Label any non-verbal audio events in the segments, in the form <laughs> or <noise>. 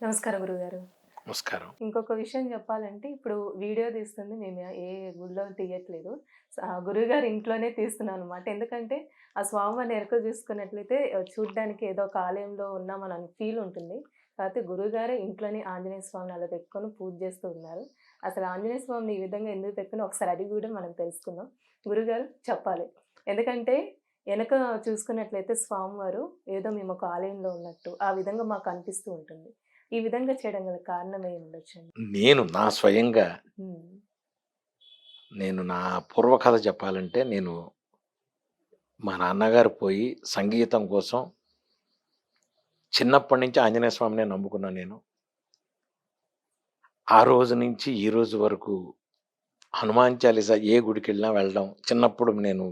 నమస్కారం గురుగారు. నమస్కారం. ఇంకొక విషయం చెప్పాలంటే ఇప్పుడు వీడియో తీస్తుంది మేము ఏ గుడిలో తీయట్లేదు. ఆ గురువుగారు ఇంట్లోనే తీస్తున్నాను అనమాట ఎందుకంటే ఆ స్వామివారిని ఎరక చూసుకున్నట్లయితే చూడ్డానికి ఏదో ఒక ఆలయంలో ఉన్నామని ఫీల్ ఉంటుంది. కాకపోతే గురువుగారే ఇంట్లోనే ఆంజనేయ స్వామిని అలా పెట్టుకొని పూజ చేస్తూ ఉన్నారు. అసలు ఆంజనేయ స్వామిని ఈ విధంగా ఎందుకు పెట్టుకుని ఒకసారి అడిగి కూడా మనం తెలుసుకుందాం. గురుగారు చెప్పాలి. ఎందుకంటే వెనక చూసుకున్నట్లయితే స్వామివారు ఏదో మేము ఒక ఆలయంలో ఉన్నట్టు ఆ విధంగా మాకు అనిపిస్తూ ఉంటుంది. ఈ విధంగా చేయడం గల కారణం ఏమి ఉండొచ్చు నేను నా స్వయంగా నేను నా పూర్వకథ చెప్పాలంటే నేను మా నాన్నగారు పోయి సంగీతం కోసం చిన్నప్పటి నుంచి ఆంజనేయ స్వామిని నమ్ముకున్నాను నేను. ఆ రోజు నుంచి ఈ రోజు వరకు హనుమాన్ చాలీసా ఏ గుడికి వెళ్ళినా వెళ్ళడం చిన్నప్పుడు నేను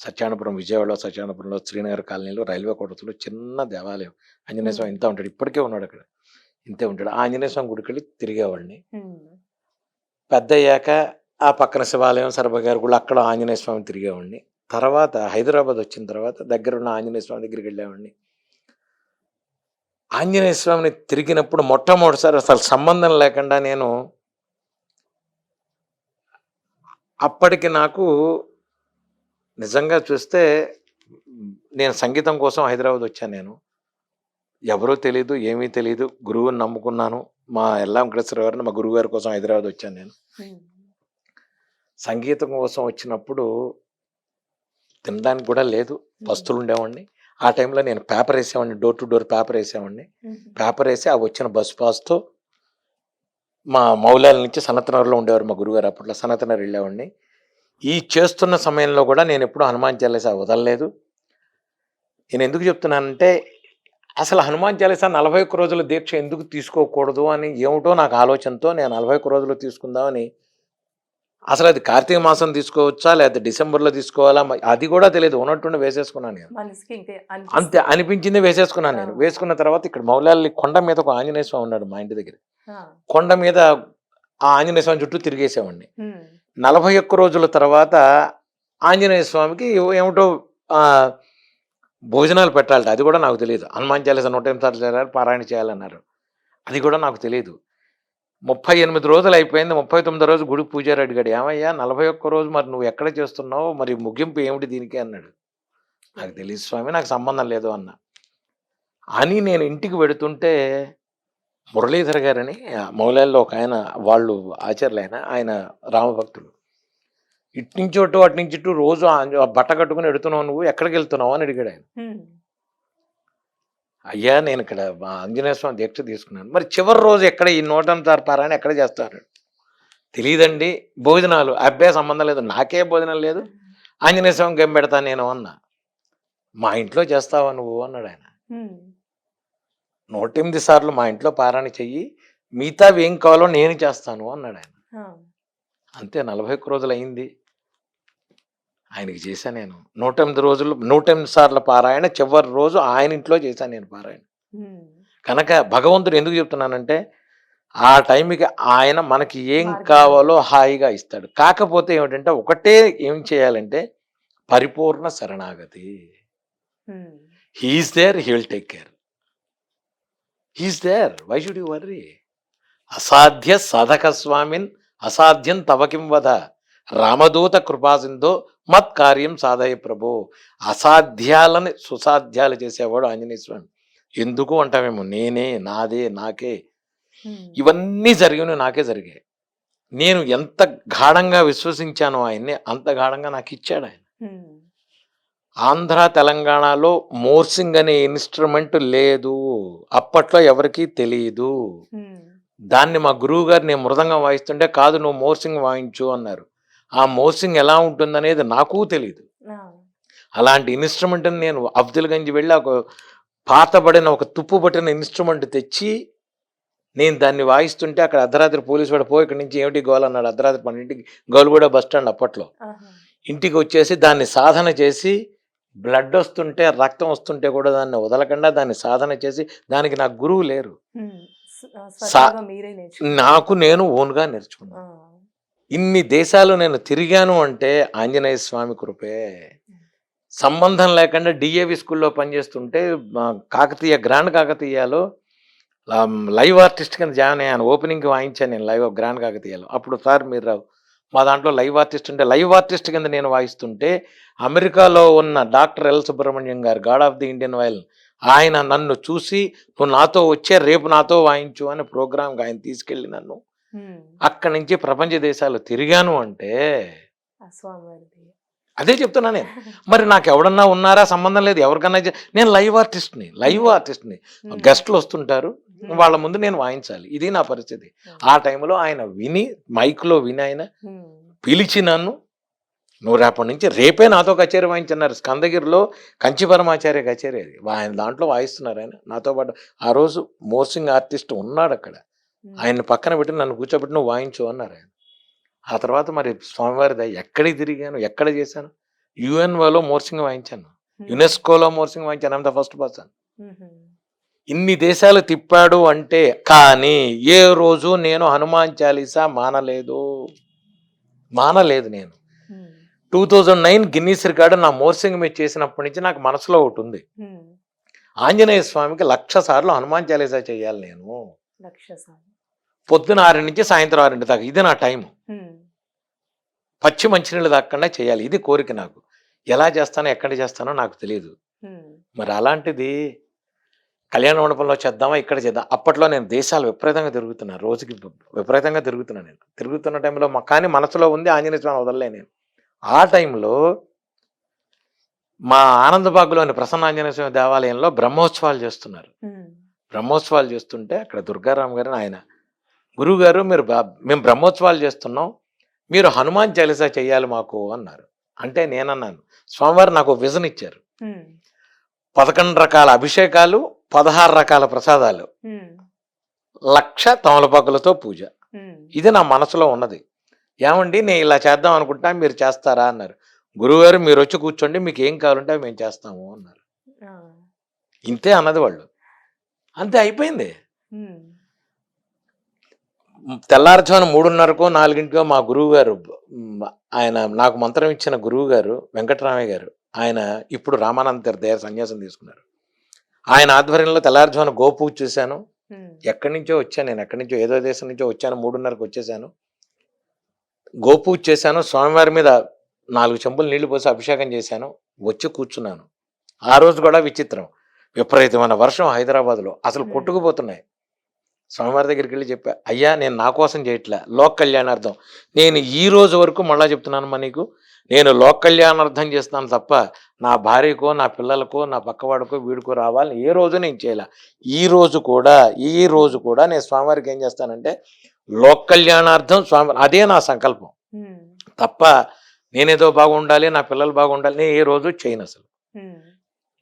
సత్యానపురం విజయవాడలో సత్యానపురంలో శ్రీనగర్ కాలనీలో రైల్వే కోటలో చిన్న దేవాలయం ఆంజనేయ స్వామి ఇంత ఉంటాడు. ఇప్పటికే ఉన్నాడు అక్కడ. ఇంతే ఉంటాడు. ఆంజనేయ స్వామి గుడికి వెళ్ళి తిరిగేవాడిని పెద్ద అయ్యాక ఆ పక్కన శివాలయం సర్వగారి కూడా అక్కడ ఆంజనేయ స్వామి తిరిగేవాడిని తర్వాత హైదరాబాద్ వచ్చిన తర్వాత దగ్గరున్న ఆంజనేయ స్వామి దగ్గరికి వెళ్ళేవాడిని ఆంజనేయ స్వామిని తిరిగినప్పుడు మొట్టమొదటిసారి అసలు సంబంధం లేకుండా నేను అప్పటికి నాకు నిజంగా చూస్తే నేను సంగీతం కోసం హైదరాబాద్ వచ్చాను నేను. ఎవరో తెలియదు ఏమీ తెలియదు గురువుని నమ్ముకున్నాను. మా ఎల్లాం వెంకటేశ్వర గారిని మా గురువు గారి కోసం హైదరాబాద్ వచ్చాను నేను. సంగీతం కోసం వచ్చినప్పుడు తినడానికి కూడా లేదు. పస్తులు ఉండేవాడిని. ఆ టైంలో నేను పేపర్ వేసేవాడిని డోర్ టు డోర్ పేపర్ వేసేవాడిని. పేపర్ వేసి ఆ వచ్చిన బస్ పాస్తో మా మౌలాల నుంచి సనతనగర్లో ఉండేవారు మా గురుగారు అప్పట్లో. సనతనగర్ వెళ్ళేవాడిని. ఈ చేస్తున్న సమయంలో కూడా నేను ఎప్పుడు హనుమాన్ చాలీసా వదలలేదు. నేను ఎందుకు చెప్తున్నానంటే అసలు హనుమాన్ చాలీసా నలభై ఒక్క రోజుల దీక్ష ఎందుకు తీసుకోకూడదు అని ఏమిటో నాకు ఆలోచనతో నేను నలభై ఒక్క రోజులు తీసుకుందామని అసలు అది కార్తీక మాసం తీసుకోవచ్చా లేదా డిసెంబర్లో తీసుకోవాలా అది కూడా తెలియదు. ఉన్నట్టుండి వేసేసుకున్నాను నేను. అంతే అనిపించింది వేసేసుకున్నాను నేను. వేసుకున్న తర్వాత ఇక్కడ మౌలాలి కొండ మీద ఒక ఆంజనేయ స్వామి ఉన్నాడు మా ఇంటి దగ్గర. కొండ మీద ఆ ఆంజనేయ స్వామి చుట్టూ తిరిగేసేవాడిని. నలభై ఒక్క రోజుల తర్వాత ఆంజనేయ స్వామికి ఏమిటో భోజనాలు పెట్టాలట. అది కూడా నాకు తెలియదు. హనుమాన్ చాలీస నూట ఎనిమిది సార్లు చేయాలి పారాయణ చేయాలన్నారు. అది కూడా నాకు తెలియదు ముప్పై ఎనిమిది రోజులు అయిపోయింది. ముప్పై తొమ్మిది రోజు గుడి పూజారి అడిగాడు ఏమయ్యా నలభై ఒక్క రోజు మరి నువ్వు ఎక్కడ చేస్తున్నావు? మరి ముగింపు ఏమిటి దీనికి? అన్నాడు. నాకు తెలియదు స్వామి నాకు సంబంధం లేదు అన్న. అని నేను ఇంటికి పెడుతుంటే మురళీధర్ గారని మౌలాల్లో ఒక ఆయన వాళ్ళు ఆచార్యులు ఆయన ఆయన రామభక్తులు. ఇటు నుంచి అటు అటు నుంచి ఇటు రోజు బట్ట కట్టుకుని ఎడుతున్నావు నువ్వు ఎక్కడికి వెళ్తున్నావు? అని అడిగాడు ఆయన. అయ్యా నేను ఇక్కడ ఆంజనేయ స్వామి దీక్ష తీసుకున్నాను. మరి చివరి రోజు ఎక్కడ ఈ నూట సార్ పారాయణ ఎక్కడ చేస్తారు తెలియదండి భోజనాలు. అబ్బాయి సంబంధం లేదు. నాకే భోజనం లేదు. ఆంజనేయ స్వామికి ఏం పెడతా నేను? అన్నా. మా ఇంట్లో చేస్తావా నువ్వు? అన్నాడు ఆయన. నూట ఎనిమిది సార్లు మా ఇంట్లో పారాయణ చెయ్యి మిగతా ఏం కావాలో నేను చేస్తాను అన్నాడు ఆయన. అంతే నలభై ఒక్క రోజులు అయింది. ఆయనకి చేశాను నేను. నూట ఎనిమిది రోజులు నూట ఎనిమిది సార్ల పారాయణ చివరి రోజు ఆయన ఇంట్లో చేశాను నేను పారాయణ. కనుక భగవంతుడు ఎందుకు చెప్తున్నానంటే ఆ టైంకి ఆయన మనకి ఏం. కావాలో హాయిగా ఇస్తాడు. కాకపోతే ఏమిటంటే ఒకటే ఏం చేయాలంటే పరిపూర్ణ శరణాగతి. He's there he will take care he's there why should you worry అసాధ్య సాధక స్వామిన్ అసాధ్యం తవకిం వద రామదూత కృపాసిందో మత్ కార్యం సాధయ ప్రభు. అసాధ్యాలని సుసాధ్యాలు చేసేవాడు ఆంజనేయ స్వామి. ఎందుకు అంటామేమో నేనే నాదే నాకే. ఇవన్నీ జరిగిన నాకే జరిగాయి. నేను ఎంత గాఢంగా విశ్వసించానో ఆయన్ని అంత గాఢంగా నాకు ఇచ్చాడు ఆయన. ఆంధ్ర తెలంగాణలో మోర్సింగ్ అనే ఇన్స్ట్రుమెంట్ లేదు. అప్పట్లో ఎవరికీ తెలియదు దాన్ని మా గురువు గారు నేను మృదంగం వాయిస్తుంటే కాదు నువ్వు మోర్సింగ్ వాయించు అన్నారు. ఆ మోర్సింగ్ ఎలా ఉంటుందనేది నాకు తెలియదు అలాంటి ఇన్స్ట్రుమెంట్ నేను అబ్దుల్ గంజ్ వెళ్ళి ఒక పాతబడిన ఒక తుప్పు పట్టిన ఇన్స్ట్రుమెంట్ తెచ్చి నేను దాన్ని వాయిస్తుంటే అక్కడ అర్ధరాత్రి పోలీసు వాడు పోయి ఇక్కడి నుంచి ఏమిటి గోల్ అన్నాడు. అర్ధరాత్రి పన్నెండింటికి గోల్గూడ బస్ స్టాండ్ అప్పట్లో. ఇంటికి వచ్చేసి దాన్ని సాధన చేసి బ్లడ్ వస్తుంటే రక్తం వస్తుంటే కూడా దాన్ని వదలకుండా దాన్ని సాధన చేసి దానికి నాకు గురువు లేరు. నాకు నేను ఓన్గా నేర్చుకున్నాను. ఇన్ని దేశాలు నేను తిరిగాను అంటే ఆంజనేయ స్వామి కృపే. సంబంధం లేకుండా డిఏవి స్కూల్లో పనిచేస్తుంటే కాకతీయ గ్రాండ్ కాకతీయలో లైవ్ ఆర్టిస్ట్ కింద జాయిన్ అయ్యాను. ఓపెనింగ్కి వాయించాను నేను లైవ్ గ్రాండ్ కాకతీయాలో. అప్పుడు సార్ మీరు రావు. మా దాంట్లో లైవ్ ఆర్టిస్ట్ ఉంటే లైవ్ ఆర్టిస్ట్ కింద నేను వాయిస్తుంటే అమెరికాలో ఉన్న doctor L Subrahmanyam garu god of the Indian violin ఆయన నన్ను చూసి నువ్వు నాతో వచ్చే రేపు నాతో వాయించు అని ప్రోగ్రామ్కి ఆయన తీసుకెళ్ళి నన్ను. అక్కడి నుంచి ప్రపంచ దేశాలు తిరిగాను అంటే అదే చెప్తున్నా నేను <laughs> మరి నాకు ఎవడన్నా ఉన్నారా సంబంధం లేదు ఎవరికన్నా నేను లైవ్ ఆర్టిస్ట్ని లైవ్ ఆర్టిస్ట్ని. గెస్ట్లు వస్తుంటారు. వాళ్ళ ముందు నేను వాయించాలి. ఇది నా పరిస్థితి. ఆ టైంలో ఆయన విని మైక్లో విని ఆయన. పిలిచి నన్ను నువ్వు రేపటి నుంచి రేపే నాతో కచేరీ వాయించున్నారు. స్కందగిరిలో కంచిపరమాచార్య కచేరీ అది. ఆయన దాంట్లో వాయిస్తున్నారు ఆయన. నాతో పాటు ఆ రోజు మోర్సింగ్ ఆర్టిస్ట్ ఉన్నాడు అక్కడ. ఆయన పక్కన పెట్టి నన్ను కూర్చోబెట్టి నువ్వు వాయించు అన్నారు ఆయన. ఆ తర్వాత మరి స్వామివారి ఎక్కడికి తిరిగాను? ఎక్కడ చేశాను? యుఎన్ఓలో మోర్సింగ్ వాయించాను. యునెస్కోలో మోర్సింగ్ వాయించాను. అంత ఫస్ట్ పర్సన్. ఇన్ని దేశాలు తిప్పాడు అంటే కానీ ఏ రోజు నేను హనుమాన్ చాలీసా మానలేదు. మానలేదు నేను. Two thousand nine Guinness record నా మోర్సింగ్ మీద చేసినప్పటి నుంచి నాకు మనసులో ఒకటి ఉంది. ఆంజనేయ స్వామికి లక్ష సార్లు హనుమాన్ చాలీసా చేయాలి నేను. పొద్దున ఆరు నుంచి సాయంత్రం ఆరింటి దాకా. ఇది నా టైం. పచ్చి మంచినీళ్ళు దాక్కకుండా చేయాలి. ఇది కోరిక నాకు. ఎలా చేస్తానో ఎక్కడ చేస్తానో నాకు తెలియదు. మరి అలాంటిది కళ్యాణ మండపంలో చేద్దామా ఇక్కడ చేద్దాం. అప్పట్లో నేను దేశాలు విపరీతంగా తిరుగుతున్నాను రోజుకి విపరీతంగా తిరుగుతున్నాను నేను. తిరుగుతున్న టైంలో మా కానీ మనసులో ఉంది ఆంజనేయ స్వామి వదలలే నేను. ఆ టైంలో మా ఆనందబాగులోని ప్రసన్న ఆంజనేయ స్వామి దేవాలయంలో బ్రహ్మోత్సవాలు చేస్తున్నారు. బ్రహ్మోత్సవాలు చేస్తుంటే అక్కడ దుర్గారాం గారు ఆయన గురువు గారు మీరు మేము బ్రహ్మోత్సవాలు చేస్తున్నాం మీరు హనుమాన్ చాలీసా చెయ్యాలి మాకు అన్నారు. అంటే నేనన్నాను స్వామివారు నాకు విజన్ ఇచ్చారు. పదకొండు రకాల అభిషేకాలు పదహారు రకాల ప్రసాదాలు. లక్ష తమలపాకులతో పూజ. ఇది నా మనసులో ఉన్నది ఏమండి నేను ఇలా చేద్దాం అనుకుంటా మీరు చేస్తారా అన్నారు గురువుగారు మీరు వచ్చి కూర్చోండి మీకు ఏం కావాలంటే మేము చేస్తాము అన్నారు. ఇంతే అన్నది వాళ్ళు అంతే అయిపోయింది. తెల్లారుజామున మూడున్నరకో నాలుగింటికో మా గురువు గారు ఆయన నాకు మంత్రం ఇచ్చిన గురువు గారు వెంకటరామయ్య గారు ఆయన ఇప్పుడు రామానంద తీర్థ సన్యాసం తీసుకున్నారు ఆయన ఆధ్వర్యంలో తెల్లారుజామున గోపూజ చేశాను. ఎక్కడి నుంచో వచ్చాను నేను ఎక్కడి నుంచో ఏదో దేశం నుంచో వచ్చాను మూడున్నరకు వచ్చేసాను గోపూజ చేశాను స్వామివారి మీద నాలుగు చెంబులు నీళ్ళు పోసి అభిషేకం చేశాను వచ్చి కూర్చున్నాను. ఆ రోజు కూడా విచిత్రం. విపరీతమైన వర్షం హైదరాబాద్లో. అసలు. కొట్టుకుపోతున్నాయి. స్వామివారి దగ్గరికి వెళ్ళి చెప్పా అయ్యా నేను నా కోసం చేయట్లే. లోక్ కళ్యాణార్థం. నేను ఈ రోజు వరకు మళ్ళా చెప్తున్నానమ్మా నీకు. నేను లోక్ కళ్యాణార్థం చేస్తున్నాను తప్ప నా భార్యకో నా పిల్లలకో నా పక్కవాడికో వీడికో రావాలని ఏ రోజు నేను చేయలే. ఈ రోజు కూడా ఈ రోజు కూడా నేను స్వామివారికి ఏం చేస్తానంటే లోక్ కళ్యాణార్థం స్వామి అదే నా సంకల్పం. తప్ప నేనేదో బాగుండాలి నా పిల్లలు బాగుండాలి నేను ఏ రోజు చేయను అసలు.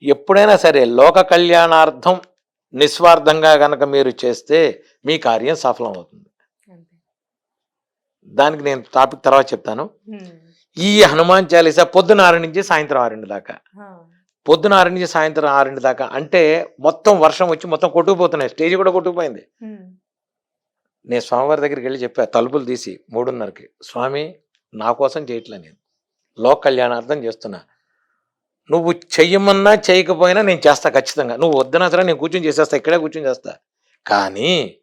ఎప్పుడైనా సరే లోక కళ్యాణార్థం నిస్వార్థంగా గనక మీరు చేస్తే మీ కార్యం సఫలం అవుతుంది దానికి నేను టాపిక్ తర్వాత చెప్తాను. ఈ హనుమాన్ చాలీసా పొద్దున ఆరు నుంచి సాయంత్రం ఆరింటి దాకా. పొద్దున ఆరు నుంచి సాయంత్రం ఆరింటి దాకా. అంటే మొత్తం వర్షం వచ్చి మొత్తం కొట్టుకుపోతున్నాయి. స్టేజ్ కూడా కొట్టుకుపోయింది. నేను స్వామివారి దగ్గరికి వెళ్ళి చెప్పా తలుపులు తీసి మూడున్నరకి. స్వామి నా కోసం చేయట్లే నేను. లోక్ కళ్యాణార్థం చేస్తున్నా. నువ్వు చెయ్యమన్నా చేయకపోయినా నేను చేస్తా ఖచ్చితంగా. నువ్వు వద్దనా సరే నేను కూర్చొని చేసేస్తా ఇక్కడే కూర్చొని చేస్తా. కానీ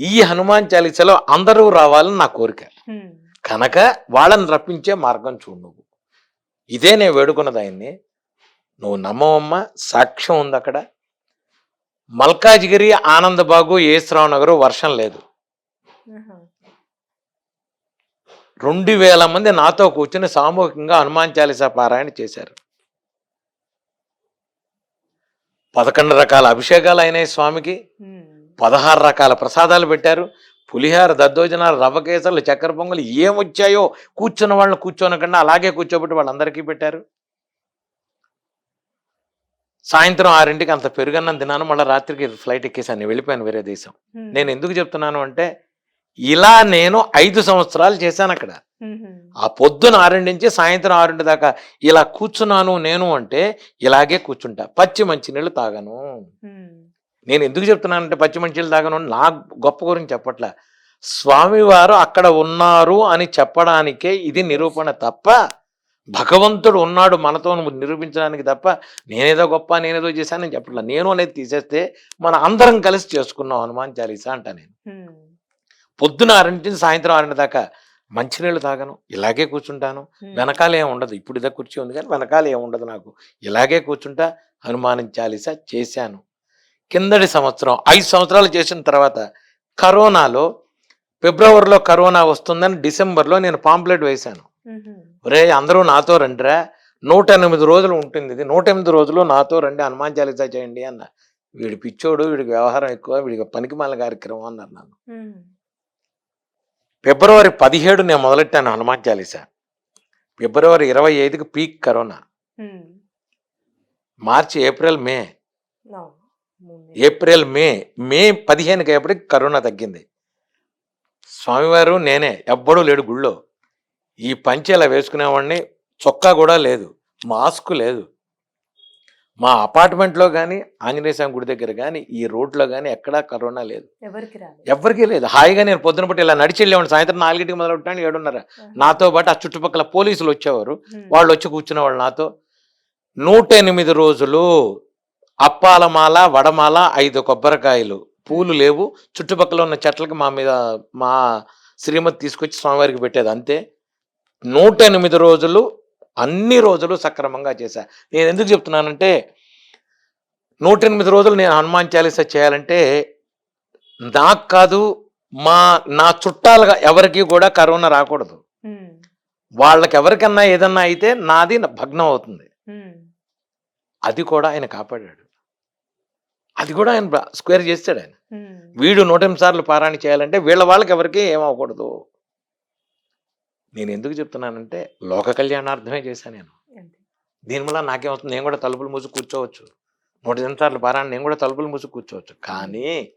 ఈ హనుమాన్ చాలీసాలో అందరూ రావాలని నా కోరిక. కనుక వాళ్ళని రప్పించే మార్గం చూడు నువ్వు. ఇదే నేను వేడుకున్నది ఆయన్ని. నువ్వు నమ్మవమ్మ సాక్ష్యం ఉంది అక్కడ. మల్కాజ్గిరి ఆనందబాగు ఏశ్రావు నగరు వర్షం లేదు. రెండు వేల మంది నాతో కూర్చుని సామూహికంగా హనుమాన్ చాలీసా పారాయణ చేశారు. పదకొండు రకాల అభిషేకాలు అయినాయి స్వామికి. పదహారు రకాల ప్రసాదాలు పెట్టారు పులిహార దద్దోజనాలు రవ్వ కేసర్లు చక్కెర పొంగలు ఏమొచ్చాయో కూర్చున్న వాళ్ళని కూర్చోనకుండా అలాగే కూర్చోబెట్టి వాళ్ళందరికీ పెట్టారు సాయంత్రం ఆరింటికి అంత పెరుగన్నం తిన్నాను మళ్ళీ రాత్రికి ఫ్లైట్ ఎక్కేసాను వెళ్ళిపోయాను వేరే దేశం. నేను ఎందుకు చెప్తున్నాను అంటే ఇలా నేను ఐదు సంవత్సరాలు చేశాను అక్కడ. ఆ పొద్దున ఆరింటి నుంచి సాయంత్రం ఆరింటి దాకా ఇలా కూర్చున్నాను నేను అంటే ఇలాగే కూర్చుంటా. పచ్చి మంచినీళ్ళు తాగను. ఉమ్. నేను ఎందుకు చెప్తున్నానంటే పచ్చి మంచినీళ్ళు తాగను అని నా గొప్ప గురించి చెప్పట్లే. స్వామివారు అక్కడ ఉన్నారు అని చెప్పడానికే ఇది నిరూపణ తప్ప భగవంతుడు ఉన్నాడు మనతో నిరూపించడానికి తప్ప నేనేదో గొప్ప నేనేదో చేశానని చెప్పట్లా. నేను అనేది తీసేస్తే మన అందరం కలిసి చేసుకున్నాం హనుమాన్ చాలీసా అంట నేను. పొద్దున ఆరింటి నుంచి సాయంత్రం ఆరింటి దాకా మంచినీళ్ళు తాగను ఇలాగే కూర్చుంటాను. వెనకాల ఏం ఉండదు. ఇప్పుడు ఇదే కుర్చీ ఉంది కానీ వెనకాల ఏం ఉండదు నాకు. ఇలాగే కూర్చుంటా హనుమాన్ చాలీసా చేశాను. కిందటి సంవత్సరం ఐదు సంవత్సరాలు చేసిన తర్వాత కరోనాలో ఫిబ్రవరిలో కరోనా వస్తుందని డిసెంబర్లో నేను పాంప్లెట్ వేశాను. ఒరే అందరూ నాతో రండిరా. నూట ఎనిమిది రోజులు ఉంటుంది ఇది. నూట ఎనిమిది రోజులు నాతో రండి హనుమాన్ చాలీసా చేయండి అన్న. వీడి పిచ్చోడు వీడికి వ్యవహారం ఎక్కువ వీడికి పనికిమాల కార్యక్రమం అన్నారు నన్ను. ఫిబ్రవరి పదిహేడు నేను మొదలెట్టాను హనుమాన్ చాలీసా. ఫిబ్రవరి ఇరవై ఐదుకి పీక్ కరోనా. మార్చి April May. April May. May పదిహేనుకి అయ్యేప్పటికి కరోనా తగ్గింది. స్వామివారు నేనే. ఎవ్వడూ లేడు గుళ్ళో. ఈ పంచె ఇలా వేసుకునేవాడిని చొక్కా కూడా లేదు. మాస్క్ లేదు. మా అపార్ట్మెంట్లో కానీ ఆంజనేయ స్వామి గుడి దగ్గర కానీ ఈ రోడ్లో కానీ ఎక్కడా కరోనా లేదు. ఎవరికి లేదు. హాయిగా నేను పొద్దున పూట ఇలా నడిచి వెళ్ళేవాడిని. సాయంత్రం నాలుగింటికి మొదలుపెట్టాను ఏడున్నర. నాతో పాటు ఆ చుట్టుపక్కల పోలీసులు వచ్చేవారు. వాళ్ళు వచ్చి కూర్చునేవాళ్ళు నాతో. నూట ఎనిమిది రోజులు అప్పాలమాల వడమాల ఐదు కొబ్బరికాయలు పూలు లేవు. చుట్టుపక్కల ఉన్న చెట్లకి మా మీద మా శ్రీమతి తీసుకొచ్చి స్వామివారికి పెట్టేది అంతే. నూట ఎనిమిది రోజులు అన్ని రోజులు సక్రమంగా చేశా. నేను ఎందుకు చెప్తున్నానంటే నూట ఎనిమిది రోజులు నేను హనుమాన్ చాలీసా చేయాలంటే నాకు కాదు మా నా చుట్టాలుగా ఎవరికి కూడా కరోనా రాకూడదు. వాళ్ళకి ఎవరికన్నా ఏదన్నా అయితే నాది భగ్నం అవుతుంది. అది కూడా ఆయన కాపాడాడు. అది కూడా ఆయన స్క్వేర్ చేస్తాడు ఆయన. వీడు నూట ఎనిమిది సార్లు పారాయణ చేయాలంటే వీళ్ళ వాళ్ళకి ఎవరికి ఏమవ్వకూడదు. నేను ఎందుకు చెప్తున్నానంటే లోక కళ్యాణార్థమే చేశాను నేను. దీనివల్ల నాకేమవుతుంది? నేను కూడా తలుపులు మూసి కూర్చోవచ్చు. నూట ఎనిమిది సార్లు పారాయణ నేను కూడా తలుపులు మూసి కూర్చోవచ్చు. కానీ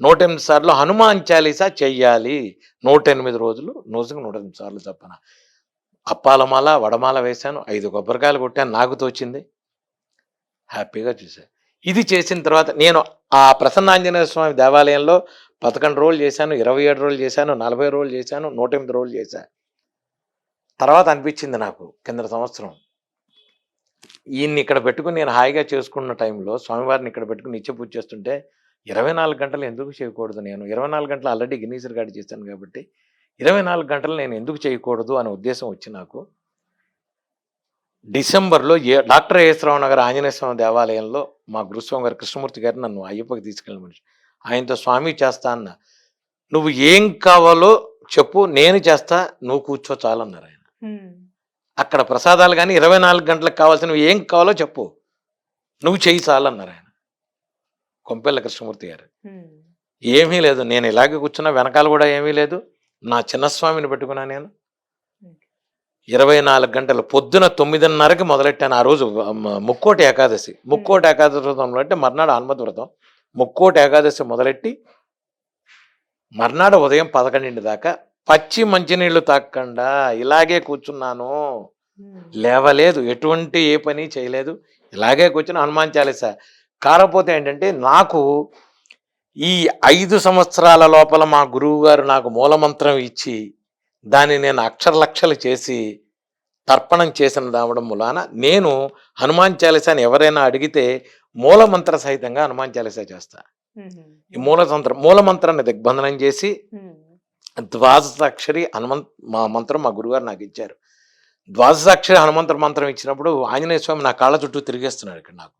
నూట ఎనిమిది సార్లు హనుమాన్ చాలీసా చెయ్యాలి. నూట ఎనిమిది రోజులు రోజుకు నూట ఎనిమిది సార్లు తప్పన అప్పాలమాల వడమాల వేశాను. ఐదు కొబ్బరికాయలు కొట్టాను. నాకు తోచింది. హ్యాపీగా చూశాను ఇది చేసిన తర్వాత నేను ఆ ప్రసన్నాంజనేయ స్వామి దేవాలయంలో పదకొండు రోజులు చేశాను. ఇరవై ఏడు రోజులు చేశాను. నలభై రోజులు చేశాను. నూట ఎనిమిది రోజులు చేశాను తర్వాత అనిపించింది నాకు కింద సంవత్సరం. ఈయన్ని ఇక్కడ పెట్టుకుని నేను హాయిగా చేసుకున్న టైంలో స్వామివారిని ఇక్కడ పెట్టుకుని నిత్య పూజ చేస్తుంటే ఇరవై నాలుగు గంటలు ఎందుకు చేయకూడదు నేను? ఇరవై నాలుగు గంటలు ఆల్రెడీ గిన్నీస్ రికార్డు చేశాను కాబట్టి ఇరవై నాలుగు గంటలు నేను ఎందుకు చేయకూడదు అనే ఉద్దేశం వచ్చి నాకు డిసెంబర్లో ఏ డాక్టర్ ఏశ్వరరావు నగర్ ఆంజనేయ స్వామి దేవాలయంలో మా గురుస్వామి గారు కృష్ణమూర్తి గారు నన్ను అయ్యప్పకి తీసుకెళ్ళిన మనిషి. ఆయనతో స్వామి చేస్తా అన్న. నువ్వు ఏం కావాలో చెప్పు నేను చేస్తా నువ్వు కూర్చో చాలన్నారు ఆయన. అక్కడ ప్రసాదాలు కానీ ఇరవై నాలుగు గంటలకు కావాల్సినవి ఏం కావాలో చెప్పు. నువ్వు చెయ్యి చాలన్నారు ఆయన. కొంపెల్ల కృష్ణమూర్తి గారు. ఏమీ లేదు నేను ఇలాగే కూర్చున్నా వెనకాల కూడా ఏమీ లేదు. నా చిన్నస్వామిని పెట్టుకున్నా నేను. ఇరవై నాలుగు గంటలు పొద్దున తొమ్మిదిన్నరకి మొదలెట్టాను. ఆ రోజు ముక్కోటి ఏకాదశి. ముక్కోటి ఏకాదశి వ్రతంలో అంటే మర్నాడు హనుమతి వ్రతం. ముక్కోటి ఏకాదశి మొదలెట్టి మర్నాడు ఉదయం పదకొండింటి దాకా పచ్చి మంచినీళ్ళు తాగకుండా ఇలాగే కూర్చున్నాను. లేవలేదు ఎటువంటి ఏ పని చేయలేదు ఇలాగే కూర్చుని హనుమాన్ చాలీసా. కాకపోతే ఏంటంటే నాకు ఈ ఐదు సంవత్సరాల లోపల మా గురువు గారు నాకు మూలమంత్రం ఇచ్చి దాన్ని నేను అక్షరలక్షలు చేసి తర్పణం చేసిన దావడం మూలాన నేను హనుమాన్ చాలీసాని ఎవరైనా అడిగితే మూలమంత్ర సహితంగా హనుమాన్ చాలీసా చేస్తా. ఈ మూలతంత్రం మూలమంత్రాన్ని దిగ్బంధనం చేసి ద్వాదశాక్షరి హనుమంత్ మా మంత్రం మా గురుగారు నాకు ఇచ్చారు. ద్వాదశాక్షరి హనుమంతర మంత్రం ఇచ్చినప్పుడు ఆంజనేయ స్వామి నా కాళ్ళ చుట్టూ తిరిగేస్తున్నాడు ఇక్కడ నాకు.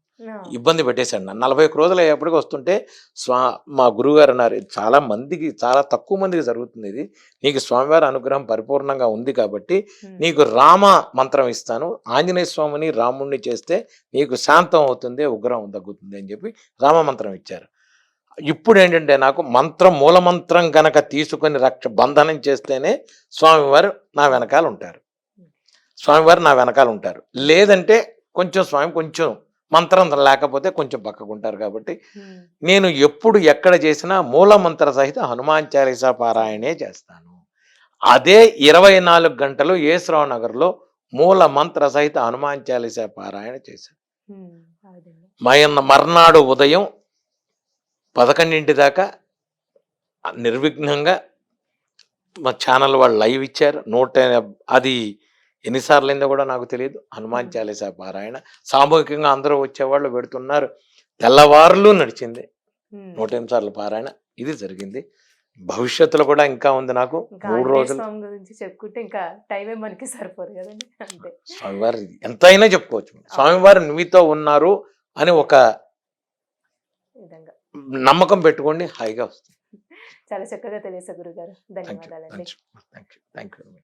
ఇబ్బంది పెట్టేశాడు నన్ను. నలభై ఒక్క రోజులు అయ్యేప్పటికి వస్తుంటే స్వా మా గురువుగారు అన్నారు "ఇది చాలా మందికి చాలా తక్కువ మందికి జరుగుతుంది ఇది. నీకు స్వామివారి అనుగ్రహం పరిపూర్ణంగా ఉంది కాబట్టి నీకు రామ మంత్రం ఇస్తాను. ఆంజనేయ స్వామిని రాముణ్ణి చేస్తే నీకు శాంతం అవుతుంది ఉగ్రం తగ్గుతుంది అని చెప్పి రామ మంత్రం ఇచ్చారు. ఇప్పుడు ఏంటంటే నాకు మంత్రం మూల మంత్రం గనక తీసుకొని రక్ష బంధనం చేస్తేనే స్వామివారు నా వెనకాల ఉంటారు. స్వామివారు నా వెనకాల ఉంటారు. లేదంటే కొంచెం స్వామి కొంచెం మంత్రం లేకపోతే కొంచెం పక్కకుంటారు కాబట్టి నేను ఎప్పుడు ఎక్కడ చేసినా మూల మంత్ర సహిత హనుమాన్ చాలీసా పారాయణే చేస్తాను. అదే ఇరవై నాలుగు గంటలు ఏసరావు నగర్లో మూల మంత్ర సహిత హనుమాన్ చాలీసా పారాయణ చేశాను. మయన్న మర్నాడు ఉదయం పదకొండింటి దాకా నిర్విఘ్నంగా మా ఛానల్ వాళ్ళు లైవ్ ఇచ్చారు. నూట అది ఎన్నిసార్లు అయిందో కూడా నాకు తెలియదు. హనుమాన్. చాలీసా పారాయణ. సామూహికంగా అందరూ వచ్చేవాళ్ళు పెడుతున్నారు. తెల్లవారులు నడిచింది. నూట ఎనిమిది సార్లు పారాయణ. ఇది జరిగింది. భవిష్యత్తులో కూడా ఇంకా ఉంది నాకు. మూడు రోజులు గురించి చెప్పుకుంటే ఇంకా టైమే మనకి సరిపోదు కదండి. స్వామివారు ఎంతైనా చెప్పుకోవచ్చు. స్వామివారు మీతో ఉన్నారు అని ఒక విధంగా. నమ్మకం పెట్టుకోండి హాయిగా వస్తుంది. చాలా చక్కగా తెలియసే గురుగారు. ధన్యవాదాలండి. Thank you thank you